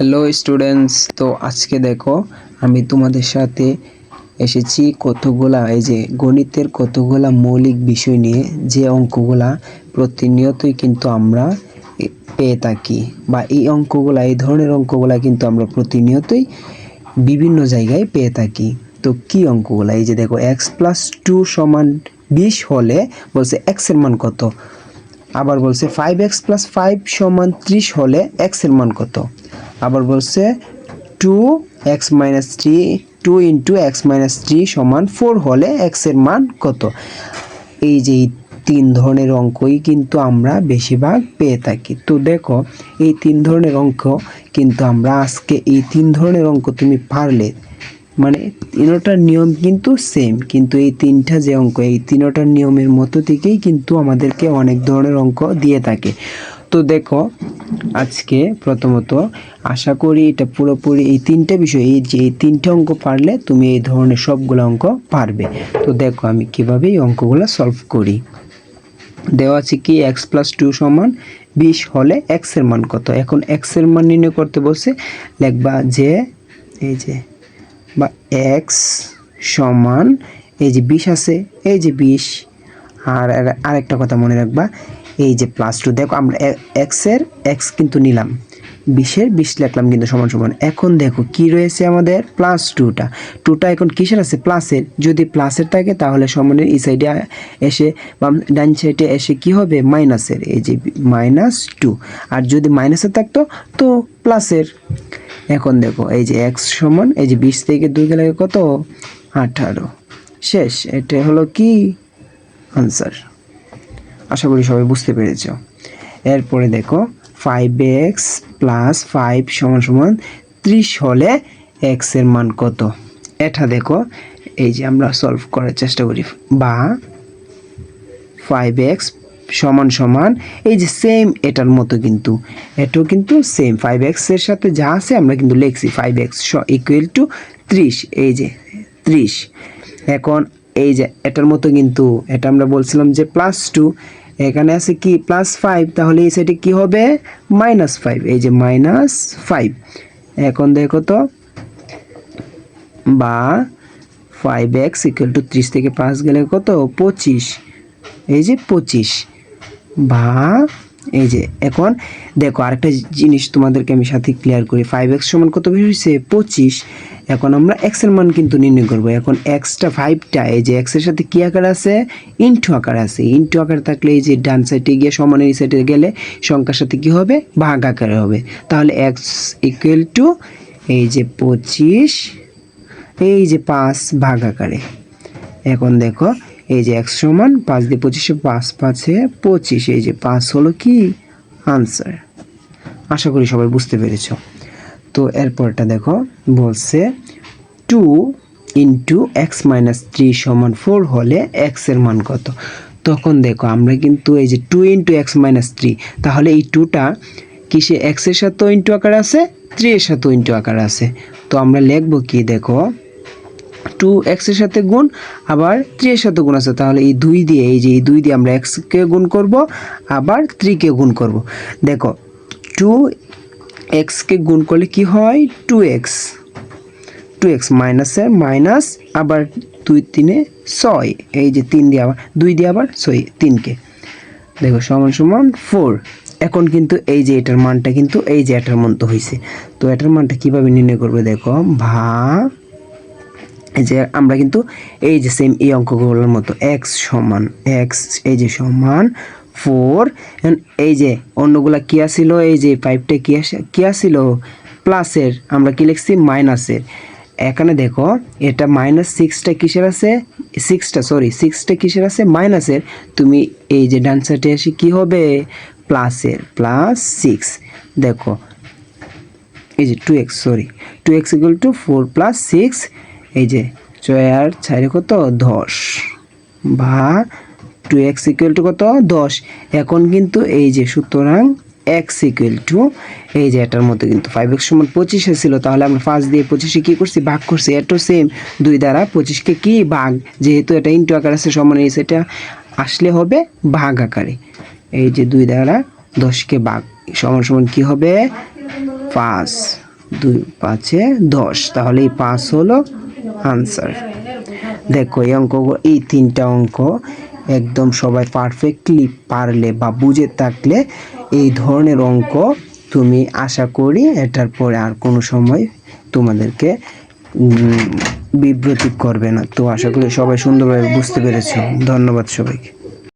Hello students তো আজকে দেখো, আমি তোমাদের সাথে এসেছি কতগুলা, এই যে গণিতের কতগুলা মৌলিক বিষয় নিয়ে, যে অঙ্কগুলা প্রতিনিয়তই কিন্তু আমরা পেয়ে থাকি, বা এই অঙ্কগুলা, এই ধরনের অঙ্কগুলা কিন্তু আমরা প্রতিনিয়তই বিভিন্ন জায়গায় পেয়ে থাকি। তো কি অঙ্কগুলা? এই যে দেখো এক্স প্লাস টু সমান বিশ হলে বলছে এক্সের মান কত? আবার বলছে ফাইভ এক্স প্লাস ফাইভ সমান ত্রিশ হলে এক্সের মান কত? আবার বলছে two x minus three two into x minus three সমান ফোর হলে এক্সের মান কত? এই যে তিন ধরনের অঙ্কই কিন্তু আমরা বেশিরভাগ পেয়ে থাকি। তো দেখো, এই তিন ধরনের অঙ্ক কিন্তু আমরা আজকে এই তিন ধরনের অঙ্ক তুমি পারলে মানে তিনোটার নিয়ম কিন্তু সেম কিন্তু এই তিনটা যে অঙ্ক, এই তিনোটার নিয়মের মতো থেকেই কিন্তু আমাদেরকে অনেক ধরনের অঙ্ক দিয়ে থাকে। তো দেখো, আজকে প্রথমত আশা করি এটা পুরোপুরি এই তিনটা বিষয়, এই যে এই তিনটা অঙ্ক পারলে তুমি এই ধরনের সবগুলো অঙ্ক পারবে। তো দেখো আমি কীভাবে এই অঙ্কগুলো সলভ করি। দেওয়া আছে কি এক্স প্লাস টু সমান বিশ হলে এক্সের মান কত? এখন এক্সের মান নির্ণয় করতে বলছে, লিখবা যে, এই যে, বা এক্স সমান, এই যে বিশ আছে, এই যে বিশ। আর- আরেকটা কথা মনে রাখবা এই যে প্লাস টু দেখো আমরা এক্সের এক্স কিন্তু নিলাম। বিশের বিশ লিখলাম কিন্তু সমান সমান। এখন দেখো কি রয়েছে আমাদের প্লাস টুটা টুটা এখন কিসের আছে? প্লাসের যদি প্লাসের থাকে তাহলে সমানের এই সাইডে এসে বাম ডান সাইডে এসে কি হবে? মাইনাসের এই যে মাইনাস টু আর যদি মাইনাসের থাকতো তো প্লাসের এখন দেখো এই যে এক্স সমান, এই যে বিশ থেকে দুই গেলে কত? আঠারো। শেষ। এটা হলো কি? আনসার আশা করি সবাই বুঝতে পেরেছ। এরপরে দেখো ফাইভ এক্স প্লাস ফাইভ সমান সমান ত্রিশ হলে এক্সের মান কত? এটা দেখো, এই যে আমরা সলভ করার চেষ্টা করি। বা ফাইভ এক্স সমান সমান, এই যে সেম এটার মতো কিন্তু, এটাও কিন্তু সেম ফাইভ এক্সের সাথে যা আছে আমরা কিন্তু লিখছি ফাইভ এক্স ইকুয়াল টু ত্রিশ, এই যে ত্রিশ। এখন এই যে এটার মতো কিন্তু, এটা আমরা বলছিলাম যে প্লাস টু এখানে আছে কি? প্লাস ফাইভ তাহলে এই সাইডে কী হবে? মাইনাস ফাইভ এই যে মাইনাস ফাইভ এখন দেখো তো, বা ফাইভ এক্স ইকুয়াল টু ত্রিশ থেকে পাঁচ গেলে কত? পঁচিশ। এই যে পঁচিশ। বা এই যে, এখন দেখো আরেকটা জিনিস তোমাদেরকে আমি সাথে ক্লিয়ার করি ফাইভ এক্স সমান কত হয়েছে? পঁচিশ। এখন আমরা এক্সের মান কিন্তু নির্ণয় করব। এখন এক্সটা ফাইভটা এই যে এক্সের সাথে কী আকার আছে? ইন্টু আকার আছে। ইন্টু আকার থাকলে এই যে ডান সাইডে গিয়ে সমানের এই সাইডে গেলে সংখ্যার সাথে কী হবে? ভাগ আকারে হবে। তাহলে এক্স ইকুয়াল টু এই যে পঁচিশ, এই যে পাঁচ ভাগ আকারে। এখন দেখো এই যে একশো সমান পাঁচ দিয়ে পঁচিশে পাঁচ পাঁচে পঁচিশ, এই যে পাঁচ হলো কি? আনসার আশা করি সবাই বুঝতে পেরেছ। তো এরপরটা দেখো, বলছে two into x minus three সমান ফোর হলে এক্সের মান কত? তখন দেখো, আমরা কিন্তু এই যে two into x minus three তাহলে এই টুটা কিসে এক্সের সাথেও ইন্টু আকার আছে? থ্রি এর সাথেও ইন্টু আকার আছে। তো আমরা লিখব কি দেখো টু এক্সের সাথে গুণ, আবার থ্রি এর সাথে গুণ আছে। তাহলে এই দুই দিয়ে, এই যে এই দুই দিয়ে আমরা এক্সকে গুণ করব, আবার থ্রিকে গুণ করব। দেখো টু এক্সকে গুণ করলে কি হয়? টু এক্স টু এক্স মাইনাসের মাইনাস আবার দুই তিনে ছয়। এই যে তিন দিয়ে আবার, দুই দিয়ে আবার ছয় তিনকে দেখো, সমান সমান ফোর এখন কিন্তু এই যে এটার মানটা কিন্তু এই যে এটার মতো হয়েছে তো এটার মানটা কীভাবে নির্ণয় করবে? দেখো ভা যে আমরা কিন্তু এই যে সেম এই অঙ্কগুলোর মতো এক্স সমান এক্স এই যে সমান ফোর এই যে অন্যগুলা কি আসিল এই যে পাইপটা কি আসে, কি আসিল প্লাসের আমরা কি লিখছি? মাইনাসের এখানে দেখো, এটা মাইনাস সিক্সটা কিসের আছে? সিক্সটা সরি সিক্সটা কিসের আছে? মাইনাসের তুমি এই যে ডান সাইডে এসে কি হবে? প্লাসের প্লাস সিক্স দেখো, এই যে two x sorry two x equal to four plus six এই যে ছয় আর কত? দশ। বা টু এক্স ইকুয়াল টু কত? দশ। এখন কিন্তু এই যে, সুতরাং এক্স ইকুয়াল টু এই যে, এটার মধ্যে কিন্তু ফাইভ এক্স সমান পঁচিশে ছিল তাহলে আমরা ফার্স্ট দিয়ে পঁচিশে কী করছি? ভাগ করছি। এটাও সেম দুই দ্বারা পঁচিশকে কি ভাগ? যেহেতু এটা ইন্টু আকার আছে, সমান এই সেটা আসলে হবে ভাগ আকারে। এই যে, দুই দ্বারা দশকে ভাগ, সমান সমান কি হবে? পাঁচ। দুই, পাঁচে দশ। তাহলে এই পাঁচ হলো আনসার দেখো, এই অঙ্ক এই তিনটা অঙ্ক একদম সবাই পারফেক্টলি পারলে বা বুঝে থাকলে এই ধরনের অঙ্ক তুমি আশা করি এটার পরে আর কোনো সময় তোমাদেরকে বিব্রতি করবে না। তো আশা করি সবাই সুন্দরভাবে বুঝতে পেরেছ। ধন্যবাদ সবাইকে।